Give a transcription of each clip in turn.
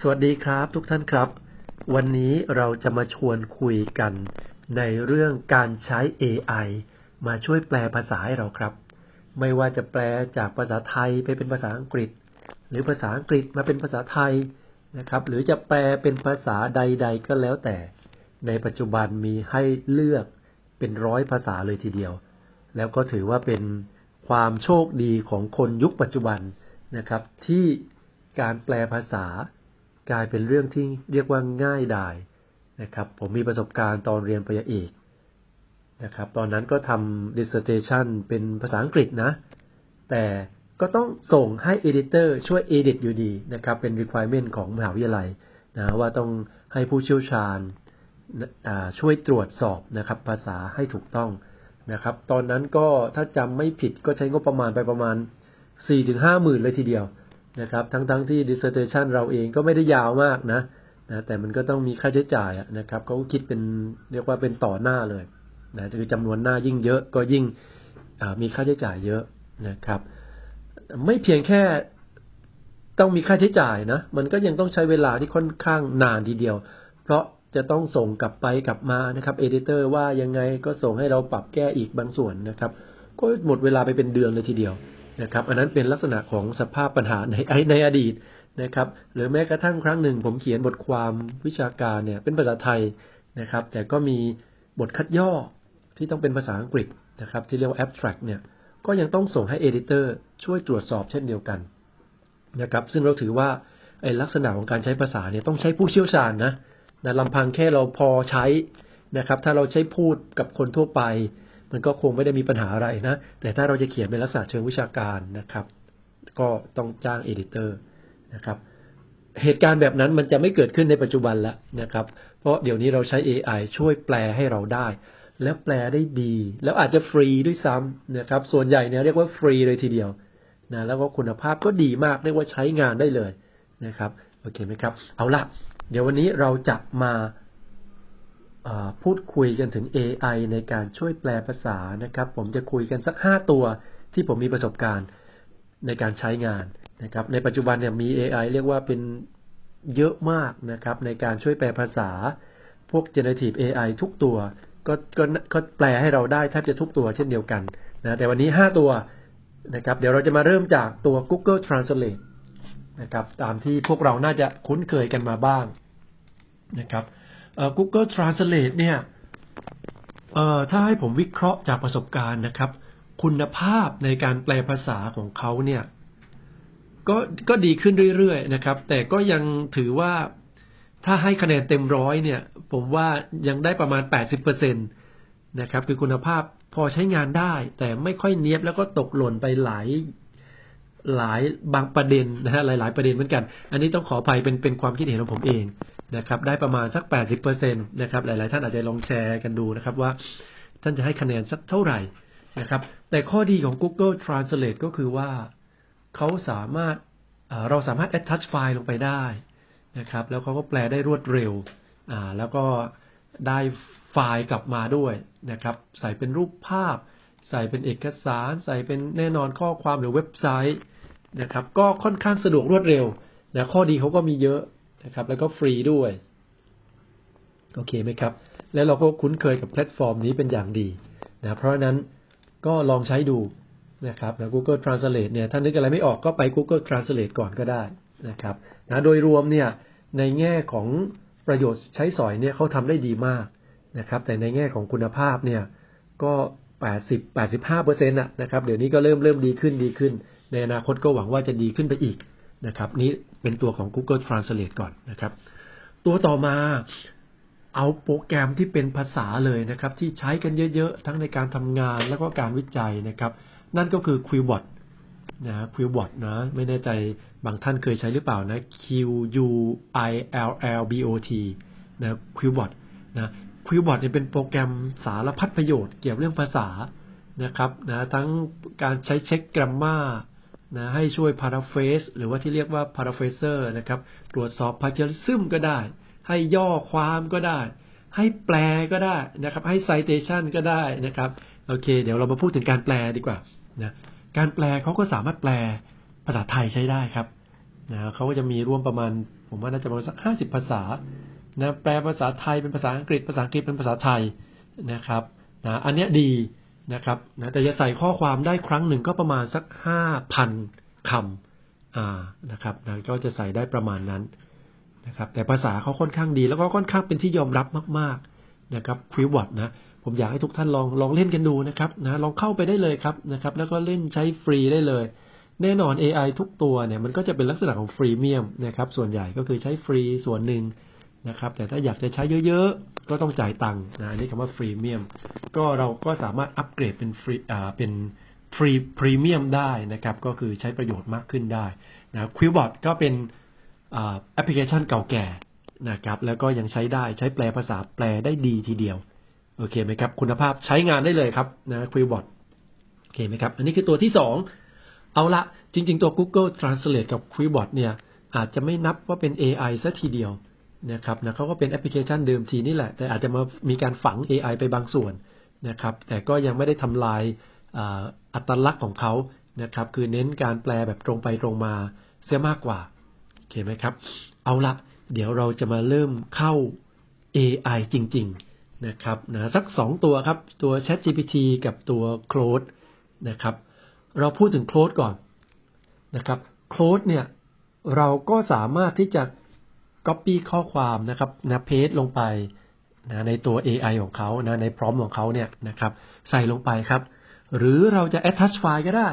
สวัสดีครับทุกท่านครับ วันนี้เราจะมาชวนคุยกัน ในเรื่องการใช้ AI มาช่วยแปลภาษาให้เราครับ ไม่ว่าจะแปลจากภาษาไทยไปเป็นภาษาอังกฤษ หรือภาษาอังกฤษมาเป็นภาษาไทยนะครับ หรือจะแปลเป็นภาษาใด ๆ ก็แล้วแต่ ในปัจจุบันมีให้เลือกเป็นร้อยภาษาเลยทีเดียว แล้วก็ถือว่าเป็นความโชคดีของคนยุคปัจจุบันนะครับ ที่การแปลภาษา กลายเป็นเรื่องที่เรียกว่าง่ายดายนะครับ ผมมีประสบการณ์ตอนเรียนปริญญาเอกนะครับ ตอนนั้นก็ทำ dissertation เป็นภาษาอังกฤษนะ แต่ก็ต้องส่งให้ editor ช่วย edit อยู่ดีนะครับ เป็น requirement ของมหาวิทยาลัยนะว่าต้องให้ผู้เชี่ยวชาญช่วยตรวจสอบนะครับ ภาษาให้ถูกต้องนะครับ ตอนนั้นก็ถ้าจำไม่ผิดก็ใช้งบประมาณไปประมาณ4-5หมื่นเลยทีเดียว นะครับ ทั้งๆทที่ dissertation เราเองก็ไม่ได้ยาวมากนะนะแต่มันก็ต้องมีค่าใช้จ่ายนะครับเขาคิดเป็นเรียกว่าเป็นต่อหน้าเลยนะคือจำนวนหน้ายิ่งเยอะก็ยิ่งมีค่าใช้จ่ายเยอะนะครับ ไม่เพียงแค่ต้องมีค่าใช้จ่ายนะ มันก็ยังต้องใช้เวลาที่ค่อนข้างนานทีเดียว เพราะจะต้องส่งกลับไปกลับมานะครับเอดิเตอร์ว่ายังไงก็ส่งให้เราปรับแก้อีกบางส่วนนะครับ ก็หมดเวลาไปเป็นเดือนเลยทีเดียว นะครับ อันนั้นเป็นลักษณะของสภาพปัญหาในในอดีตนะครับ หรือแม้กระทั่งครั้งหนึ่ง ผมเขียนบทความวิชาการเนี่ยเป็นภาษาไทยนะครับ แต่ก็มีบทคัดย่อที่ต้องเป็นภาษาอังกฤษนะครับ ที่เรียกว่า abstract เนี่ยก็ยังต้องส่งให้ editor ช่วยตรวจสอบเช่นเดียวกันนะครับ ซึ่งเราถือว่าไอ้ลักษณะของการใช้ภาษาเนี่ยต้องใช้ผู้เชี่ยวชาญนะนะลำพังแค่เราพอใช้นะครับ ถ้าเราใช้พูดกับคนทั่วไป มันก็คงไม่ได้มีปัญหาอะไรนะ แต่ถ้าเราจะเขียนเป็นลักษณะเชิงวิชาการนะครับ ก็ต้องจ้างเอดิเตอร์นะครับเหตุการณ์แบบนั้นมันจะไม่เกิดขึ้นในปัจจุบันแล้วนะครับ เพราะเดี๋ยวนี้เราใช้ AI ช่วยแปลให้เราได้ แล้วแปลได้ดี แล้วอาจจะฟรีด้วยซ้ำนะครับ ส่วนใหญ่เนี่ยเรียกว่าฟรีเลยทีเดียวนะแล้วก็คุณภาพก็ดีมากเรียกว่าใช้งานได้เลยนะครับโอเคไหมครับ เอาละเดี๋ยววันนี้เราจะมา พูดคุยกันถึง AI ในการช่วยแปลภาษานะครับ ผมจะคุยกันสักห้าตัวที่ผมมีประสบการณ์ในการใช้งานนะครับ ในปัจจุบันเนี่ยมี AI เรียกว่าเป็นเยอะมากนะครับ ในการช่วยแปลภาษา พวก generative AI ทุกตัวก็ก็ก็แปลให้เราได้แทบจะทุกตัวเช่นเดียวกันนะแต่วันนี้ 5 ตัวนะครับ เดี๋ยวเราจะมาเริ่มจากตัว Google Translate นะครับ ตามที่พวกเราน่าจะคุ้นเคยกันมาบ้างนะครับ Google Translate เนี่ยถ้าให้ผมวิเคราะห์จากประสบการณ์นะครับ คุณภาพในการแปลภาษาของเขาเนี่ย ก็ก็ดีขึ้นเรื่อยๆนะครับ แต่ก็ยังถือว่าถ้าให้คะแนนเต็มร้อยเนี่ย ผมว่ายังได้ประมาณ 80%นะครับ คือคุณภาพพอใช้งานได้ แต่ไม่ค่อยเนียบแล้วก็ตกหล่นไปหลายหลายบางประเด็นนะฮะหลาย ๆ ประเด็นเหมือนกัน อันนี้ต้องขออภัยเป็นเป็นความคิดเห็นของผมเอง นะครับ ได้ประมาณสักแปดสิบเปอร์เซ็นตนะครับ หลาย ๆ ท่านอาจจะลองแชร์กันดูนะครับว่าท่านจะให้คะแนนสักเท่าไหร่นะครับ แต่ข้อดีของ Google Translate ก็คือว่าเขาสามารถเราสามารถ attach ไฟล์ลงไปได้นะครับ แล้วเขาก็แปลได้รวดเร็วอ่าแล้วก็ได้ไฟล์กลับมาด้วยนะครับ ใส่เป็นรูปภาพ ใส่เป็นเอกสาร ใส่เป็นแน่นอนข้อความหรือเว็บไซต์นะครับ ก็ค่อนข้างสะดวกรวดเร็วนะข้อดีเขาก็มีเยอะ นะครับ แล้วก็ฟรีด้วยโอเคไหมครับ แล้วเราก็คุ้นเคยกับแพลตฟอร์มนี้เป็นอย่างดีนะเพราะฉะนั้นก็ลองใช้ดูนะครับนะ Google Translate เนี่ยถ้านึกอะไรไม่ออกก็ไป Google Translate ก่อนก็ได้นะครับนะโดยรวมเนี่ยในแง่ของประโยชน์ใช้สอยเนี่ยเขาทำได้ดีมากนะครับ แต่ในแง่ของคุณภาพเนี่ยก็ 80 85เปอร์เซ็นต์นะครับ เดี๋ยวนี้ก็เริ่มเริ่มดีขึ้นดีขึ้น ในอนาคตก็หวังว่าจะดีขึ้นไปอีกนะครับ นี้ เป็นตัวของ Google Translate ก่อนนะครับ ตัวต่อมาเอาโปรแกรมที่เป็นภาษาเลยนะครับ ที่ใช้กันเยอะๆ ทั้งในการทำงานแล้วก็การวิจัยนะครับ นั่นก็คือ Quillbot นะ Quillbot นะ ไม่แน่ใจบางท่านเคยใช้หรือเปล่านะ Q U I L L B O T นะ Quillbot นะ Quillbot เนี่ยเป็นโปรแกรมสารพัดประโยชน์เกี่ยวกับเรื่องภาษานะครับนะทั้งการใช้เช็คกราฟมา นะให้ช่วย paraphrase หรือว่าที่เรียกว่า paraphraser นะครับ ตรวจสอบ plagiarism ก็ได้ ให้ย่อความก็ได้ ให้แปลก็ได้นะครับ ให้ citation ก็ได้นะครับ โอเค เดี๋ยวเรามาพูดถึงการแปลดีกว่านะการแปลเขาก็สามารถแปลภาษาไทยใช้ได้ครับนะเขาก็จะมีร่วมประมาณ ผมว่าน่าจะประมาณสักห้าสิบภาษานะแปลภาษาไทยเป็นภาษาอังกฤษภาษาอังกฤษเป็นภาษาไทยนะครับนะอันเนี้ยดี นะครับนะแต่จะใส่ข้อความได้ครั้งหนึ่งก็ประมาณสักห้าพันคำอ่านะครับนะก็จะใส่ได้ประมาณนั้นนะครับ แต่ภาษาเขาค่อนข้างดี แล้วก็ค่อนข้างเป็นที่ยอมรับมาก ๆนะครับควิวอดนะผมอยากให้ทุกท่านลองลองเล่นกันดูนะครับนะลองเข้าไปได้เลยครับนะครับ แล้วก็เล่นใช้ฟรีได้เลย แน่นอน AI ทุกตัวเนี่ยมันก็จะเป็นลักษณะของฟรีเมียมนะครับส่วนใหญ่ก็คือใช้ฟรีส่วนหนึ่ง นะครับ แต่ถ้าอยากจะใช้เยอะๆ ก็ต้องจ่ายตังค์นะนี่คำว่าฟรีเมียมก็เราก็สามารถอัปเกรดเป็นฟรีอ่าเป็นฟรีพรีเมียมได้นะครับ ก็คือใช้ประโยชน์มากขึ้นได้นะควิวบอ t ก็เป็นแอปพลิเคชันเก่าแก่นะครับ แล้วก็ยังใช้ได้ใช้แปลภาษาแปลได้ดีทีเดียว โอเคไหมครับ คุณภาพใช้งานได้เลยครับนะควิวบอ t โอเคไหมครับ อันนี้คือตัวที่สองเอาละจริง ๆ ตัว Google Translate กับ q u i b o t เนี่ยอาจจะไม่นับว่าเป็น AI ซะทีเดียว นะครับนะเขาก็เป็นแอปพลิเคชันเดิมทีนี่แหละ แต่อาจจะมามีการฝัง AI ไปบางส่วนนะครับ แต่ก็ยังไม่ได้ทำลายอัตลักษณ์ของเขานะครับ คือเน้นการแปลแบบตรงไปตรงมาเสียมากกว่าโอเคไหมครับ เอาละเดี๋ยวเราจะมาเริ่มเข้า AI จริง ๆนะครับนะสักสองตัวครับ ตัว ChatGPT กับตัว Claude นะครับ เราพูดถึง Claude ก่อนนะครับ Claude เนี่ยเราก็สามารถที่จะ Copy ข้อความนะครับนะเพจลงไปนะในตัว AI ของเขานะในพร้อมของเขาเนี่ยนะครับ ใส่ลงไปครับ หรือเราจะ attach ไฟล์ก็ได้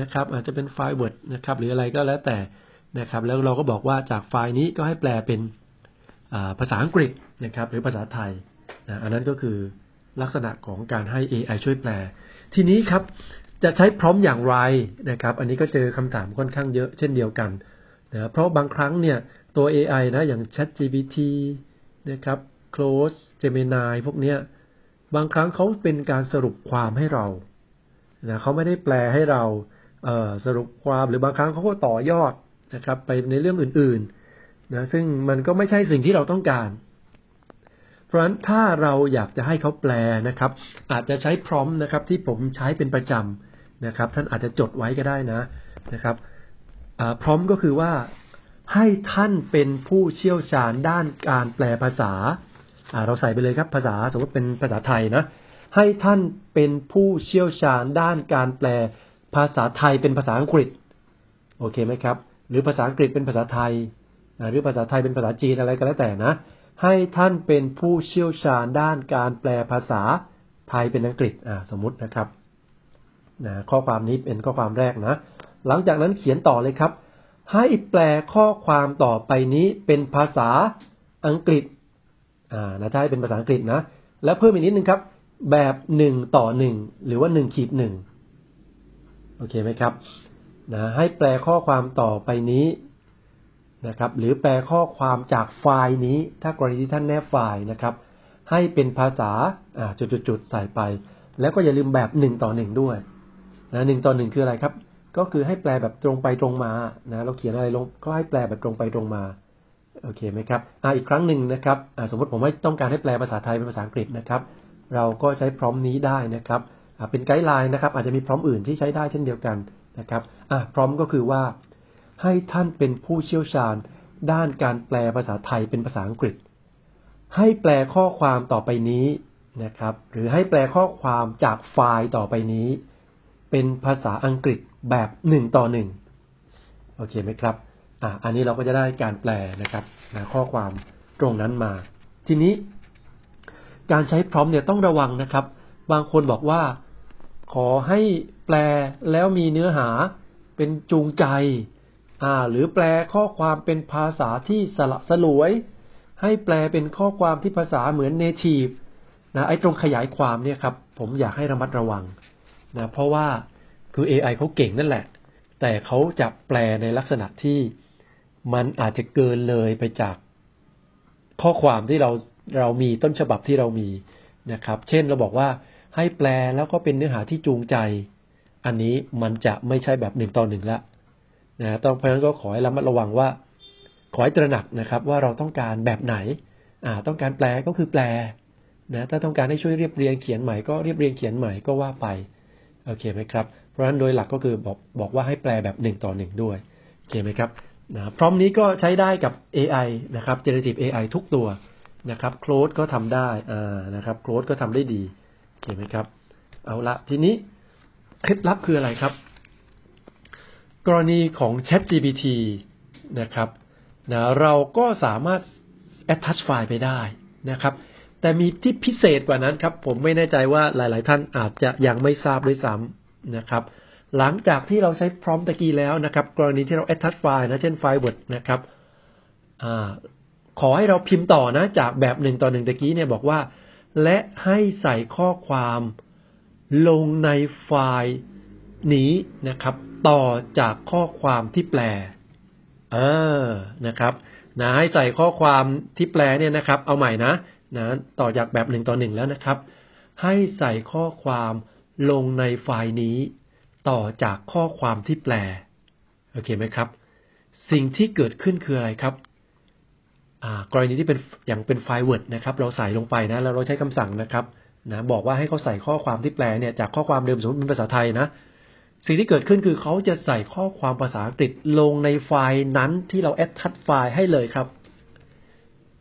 นะครับ อาจจะเป็นไฟล์ Word นะครับ หรืออะไรก็แล้วแต่นะครับ แล้วเราก็บอกว่าจากไฟล์นี้ก็ให้แปลเป็นภาษาอังกฤษนะครับ หรือภาษาไทยนะอันนั้นก็คือลักษณะของการให้ AI ช่วยแปล ทีนี้ครับจะใช้พร้อมอย่างไรนะครับ อันนี้ก็เจอคำถามค่อนข้างเยอะเช่นเดียวกันนะเพราะบางครั้งเนี่ย ตัว AI นะ อย่าง ChatGPT นะครับ Close Gemini พวกเนี้ย บางครั้งเขาเป็นการสรุปความให้เรานะเขาไม่ได้แปลให้เราเสรุปความหรือบางครั้งเขาก็ต่อยอดนะครับ ไปในเรื่องอื่นๆนะซึ่งมันก็ไม่ใช่สิ่งที่เราต้องการ เพราะฉะนั้นถ้าเราอยากจะให้เขาแปลนะครับ อาจจะใช้พร้อมนะครับ ที่ผมใช้เป็นประจำนะครับ ท่านอาจจะจดไว้ก็ได้นะนะครับพร้อมก็คือว่า ให้ท่านเป็นผู้เชี่ยวชาญด้านการแปลภาษา เราใส่ไปเลยครับภาษาสมมติเป็นภาษาไทยนะ ให้ท่านเป็นผู้เชี่ยวชาญด้านการแปลภาษาไทยเป็นภาษาอังกฤษ โอเคไหมครับ หรือภาษาอังกฤษเป็นภาษาไทย หรือภาษาไทยเป็นภาษาจีนอะไรก็แล้วแต่นะ ให้ท่านเป็นผู้เชี่ยวชาญด้านการแปลภาษาไทยเป็นอังกฤษ อ่า สมมตินะครับนะข้อความนี้เป็นข้อความแรกนะ หลังจากนั้นเขียนต่อเลยครับ ให้แปลข้อความต่อไปนี้เป็นภาษาอังกฤษ อ่านะถ้าให้เป็นภาษาอังกฤษนะ แล้วเพิ่มอีกนิดนึงครับ แบบหนึ่งต่อหนึ่งหรือว่าหนึ่งขีดหนึ่งโอเคไหมครับนะให้แปลข้อความต่อไปนี้นะครับ หรือแปลข้อความจากไฟล์นี้ ถ้ากรณีที่ท่านแนบไฟล์นะครับ ให้เป็นภาษาอ่าจุดๆใส่ไป แล้วก็อย่าลืมแบบหนึ่งต่อหนึ่งด้วยนะหนึ่งต่อหนึ่งคืออะไรครับ ก็คือให้แปลแบบตรงไปตรงมานะเราเขียนอะไรลงก็ให้แปลแบบตรงไปตรงมาโอเคไหมครับอ่าอีกครั้งหนึ่งนะครับอ่าสมมติผมไม่ต้องการให้แปลภาษาไทยเป็นภาษาอังกฤษนะครับ เราก็ใช้พร้อมนี้ได้นะครับอ่าเป็นไกด์ไลน์นะครับ อาจจะมีพร้อมอื่นที่ใช้ได้เช่นเดียวกันนะครับอ่าพร้อมก็คือว่า ให้ท่านเป็นผู้เชี่ยวชาญ ด้านการแปลภาษาไทยเป็นภาษาอังกฤษ ให้แปลข้อความต่อไปนี้นะครับ หรือให้แปลข้อความจากไฟล์ต่อไปนี้ เป็นภาษาอังกฤษแบบหนึ่งต่อหนึ่งโอเคไหมครับอ่าอันนี้เราก็จะได้การแปลนะครับนะข้อความตรงนั้นมา ทีนี้ การใช้พร้อมเนี่ยต้องระวังนะครับ บางคนบอกว่า ขอให้แปลแล้วมีเนื้อหาเป็นจูงใจอ่าหรือแปลข้อความเป็นภาษาที่สละสลวย ให้แปลเป็นข้อความที่ภาษาเหมือนเนทีฟนะไอ้ตรงขยายความเนี่ยครับ ผมอยากให้ระมัดระวัง นะเพราะว่าคือ AI เขาเก่งนั่นแหละ แต่เขาจะแปลในลักษณะที่มันอาจจะเกินเลยไปจากข้อความที่เราเรามีต้นฉบับที่เรามีนะครับ เช่นเราบอกว่าให้แปลแล้วก็เป็นเนื้อหาที่จูงใจ อันนี้มันจะไม่ใช่แบบหนึ่งต่อหนึ่งละนะต้องเพราะฉะนั้นก็ขอให้ระมัดระวังว่า ขอให้ตระหนักนะครับ ว่าเราต้องการแบบไหน อ่า ต้องการแปลก็คือแปลนะถ้าต้องการให้ช่วยเรียบเรียงเขียนใหม่ก็เรียบเรียงเขียนใหม่ก็ว่าไป โอเคไหมครับ เพราะฉะนั้นโดยหลักก็คือบอกบอกว่าให้แปลแบบหนึ่งต่อหนึ่งด้วยโอเคไหมครับนะพร้อมนี้ก็ใช้ได้กับ AI นะครับ generative AI ทุกตัวนะครับโคลดก็ทำได้อ่านะครับโคลดก็ทำได้ดีเห็นไหมครับ เอาละทีนี้เคล็ดลับคืออะไรครับ กรณีของ Chat GPT นะครับนะเราก็สามารถ attach ไฟล์ไปได้นะครับ แต่มีที่พิเศษกว่านั้นครับ ผมไม่แน่ใจว่าหลาย ๆ ท่านอาจจะยังไม่ทราบด้วยซ้ำนะครับ หลังจากที่เราใช้พร้อมตะกี้แล้วนะครับ กรณีที่เรา attach ไฟล์นะ เช่นไฟล์ Word นะครับอขอให้เราพิมพ์ต่อนะ จากแบบหนึ่งต่อหนึ่งตะกี้เนี่ยบอกว่า และให้ใส่ข้อความลงในไฟล์นี้นะครับ ต่อจากข้อความที่แปลเออนะครับนะให้ใส่ข้อความที่แปลเนี่ยนะครับ เอาใหม่นะ นะต่อจากแบบหนึ่งต่อหนึ่งแล้วนะครับ ให้ใส่ข้อความลงในไฟล์นี้ ต่อจากข้อความที่แปล โอเคไหมครับ สิ่งที่เกิดขึ้นคืออะไรครับกรณีที่เป็นอย่างเป็นไฟล์ Word นะครับ เราใส่ลงไปนะแล้วเราใช้คำสั่งนะครับนะบอกว่าให้เขาใส่ข้อความที่แปลเนี่ยจากข้อความเดิมสมมติเป็นภาษาไทยนะ สิ่งที่เกิดขึ้นคือเขาจะใส่ข้อความภาษาอังกฤษลงในไฟล์นั้นที่เราแอดทัดไฟล์ให้เลยครับ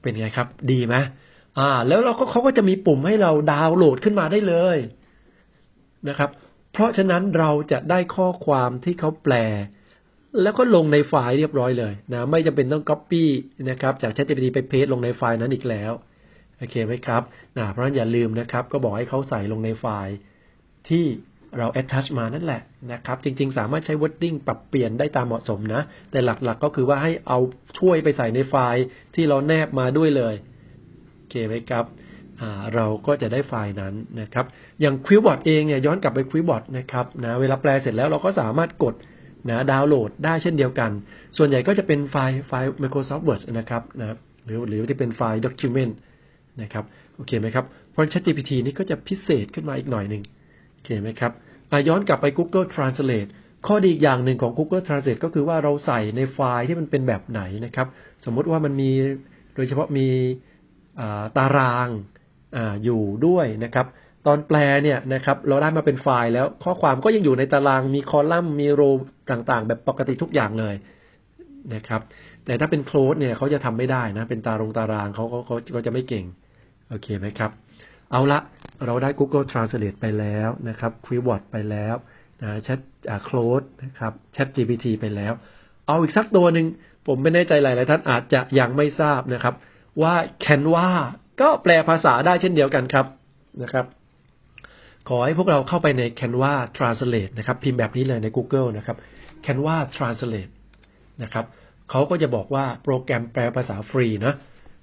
เป็นไงครับ ดีไหม อ่า แล้วเราก็เขาก็จะมีปุ่มให้เราดาวน์โหลดขึ้นมาได้เลยนะครับ เพราะฉะนั้นเราจะได้ข้อความที่เขาแปล แล้วก็ลงในไฟล์เรียบร้อยเลยนะ ไม่จำเป็นต้อง Copy นะครับ จาก ChatGPT ไปเพจลงในไฟล์นั้นอีกแล้วโอเคไหมครับนะเพราะฉะนั้นอย่าลืมนะครับ ก็บอกให้เขาใส่ลงในไฟล์ที่เรา attach มานั่นแหละนะครับ จริง ๆ สามารถใช้ wording ปรับเปลี่ยนได้ตามเหมาะสมนะ แต่หลักๆก็คือว่าให้เอาช่วยไปใส่ในไฟล์ที่เราแนบมาด้วยเลย คไหมครับเราก็จะได้ไฟล์นั้นนะครับ อย่าง Quillbot เองเนี่ยย้อนกลับไป Quillbot นะครับนะเวลาแปลเสร็จแล้วเราก็สามารถกดนะดาวน์โหลดได้เช่นเดียวกัน ส่วนใหญ่ก็จะเป็นไฟล์ไฟล์ Microsoft Word นะครับนะหรือหรือที่เป็นไฟล์ document นะครับโอเคไหมครับเพราะ ChatGPT นี่ก็จะพิเศษขึ้นมาอีกหน่อยหนึ่งโอเคไหมครับย้อนกลับไป Google Translate ข้อดีอีกอย่างหนึ่งของ Google Translate ก็คือว่าเราใส่ในไฟล์ที่มันเป็นแบบไหนนะครับ สมมติว่ามันมีโดยเฉพาะมี ตารางออยู่ด้วยนะครับตอนแปลเนี่ยนะครับเราได้มาเป็นไฟล์แล้วข้อความก็ยังอยู่ในตารางมีคอลัมน์มีโรต่างๆ แบบปกติทุกอย่างเลยนะครับ แต่ถ้าเป็นโคลดเนี่ยเขาจะทำไม่ได้นะ เป็นตารงตารางเขาเขาเขาจะไม่เก่ง โอเคไหมครับ เอาละเราได้ Google Translate ไปแล้วนะครับ q u i w o r d ไปแล้วนะ Chat โคลดนะครับ Chat GPT ไปแล้ว เอาอีกสักตัวหนึ่งผมไม่แน่ใจหลายๆท่านอาจจะยังไม่ทราบนะครับ ว่า Canva ก็แปลภาษาได้เช่นเดียวกันครับนะครับ ขอให้พวกเราเข้าไปใน Canva Translate นะครับ พิมพ์แบบนี้เลยใน Google นะครับ Canva Translate นะครับเขาก็จะบอกว่าโปรแกรมแปลภาษาฟรีนะ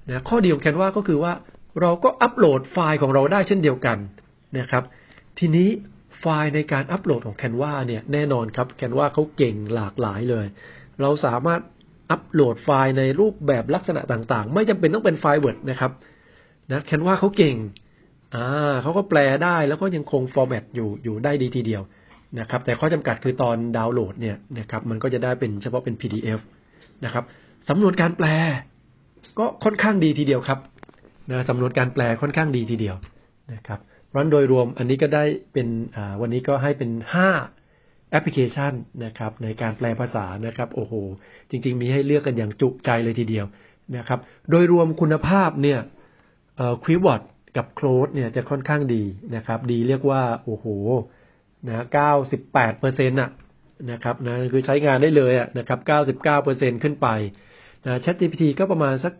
นะข้อดีของ Canva ก็คือว่าเราก็อัปโหลดไฟล์ของเราได้เช่นเดียวกันนะครับ ทีนี้ไฟล์ในการอัปโหลดของ Canva เนี่ยแน่นอนครับ Canva เขาเก่งหลากหลายเลย เราสามารถ อัปโหลดไฟล์ในรูปแบบลักษณะต่างๆ ไม่จำเป็นต้องเป็นไฟล์ Word นะครับนะ Canva เขาเก่งอ่าเขาก็แปลได้แล้วก็ยังคงฟอร์แมตอยู่อยู่ได้ดีทีเดียวนะครับ แต่ข้อจำกัดคือตอนดาวน์โหลดเนี่ยนะครับมันก็จะได้เป็นเฉพาะเป็น PDF นะครับสำนวนการแปล ก็ค่อนข้างดีทีเดียวครับนะสำนวนการแปลค่อนข้างดีทีเดียวนะครับราะโดยรวมอันนี้ก็ได้เป็นวันนี้ก็ให้เป็น5 แอปพลิเคชันนะครับในการแปลภาษานะครับโอ้โห จริง ๆ มีให้เลือกกันอย่างจุใจเลยทีเดียวนะครับ โดยรวมคุณภาพเนี่ยควิวบอร์ดกับโคลดเนี่ยจะค่อนข้างดีนะครับ ดีเรียกว่า โอ้โหนะ98เปอร์เซ็นต์อะนะครับนะคือใช้งานได้เลยอะนะครับ99เปอร์เซ็นขึ้นไปนะ ChatGPT ก็ประมาณสัก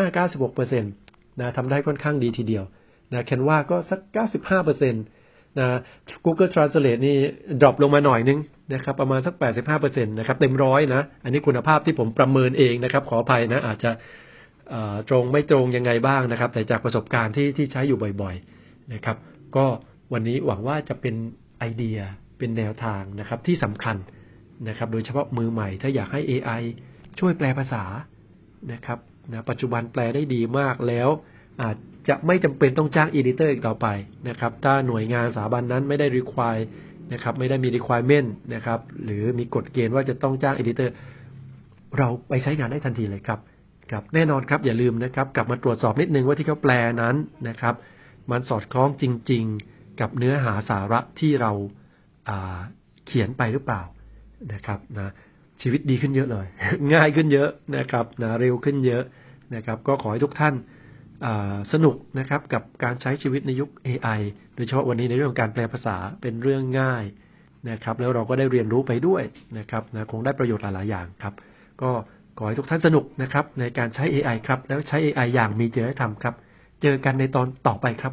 95-96เปอร์เซ็นต์นะทำได้ค่อนข้างดีทีเดียวนะแคนวาก็สัก95เปอร์เซ็นต์ นะ Google Translate นี่ดรอปลงมาหน่อยนึงนะครับ ประมาณสัก 85เปอร์เซ็นต์นะครับ เต็มร้อยนะ อันนี้คุณภาพที่ผมประเมินเองนะครับ ขออภัยนะ อาจจะตรงไม่ตรงยังไงบ้างนะครับ แต่จากประสบการณ์ที่ที่ใช้อยู่บ่อยๆนะครับ ก็วันนี้หวังว่าจะเป็นไอเดียเป็นแนวทางนะครับ ที่สำคัญนะครับ โดยเฉพาะมือใหม่ ถ้าอยากให้ AI ช่วยแปลภาษานะครับนะปัจจุบันแปลได้ดีมากแล้ว อาจจะไม่จำเป็นต้องจ้างอีดิเตอร์อีกต่อไปนะครับ ถ้าหน่วยงานสถาบันนั้นไม่ได้ require นะครับ ไม่ได้มี requirement นะครับ หรือมีกฎเกณฑ์ว่าจะต้องจ้างอีดิเตอร์เราไปใช้งานได้ทันทีเลยครับครับแน่นอนครับอย่าลืมนะครับ กลับมาตรวจสอบนิดนึงว่าที่เขาแปลนั้นนะครับ มันสอดคล้องจริง ๆ กับเนื้อหาสาระที่เราเขียนไปหรือเปล่านะครับนะชีวิตดีขึ้นเยอะเลย ง่ายขึ้นเยอะนะครับนะเร็วขึ้นเยอะนะครับ ก็ขอให้ทุกท่าน สนุกนะครับกับการใช้ชีวิตในยุค AI โดยเฉพาะวันนี้ในเรื่องการแปลภาษาเป็นเรื่องง่ายนะครับ แล้วเราก็ได้เรียนรู้ไปด้วยนะครับนะคงได้ประโยชน์หลาย ๆ อย่างครับ ก็ขอให้ทุกท่านสนุกนะครับในการใช้ AI ครับ แล้วใช้ AI อย่างมีจริยธรรมครับ เจอกันในตอนต่อไปครับ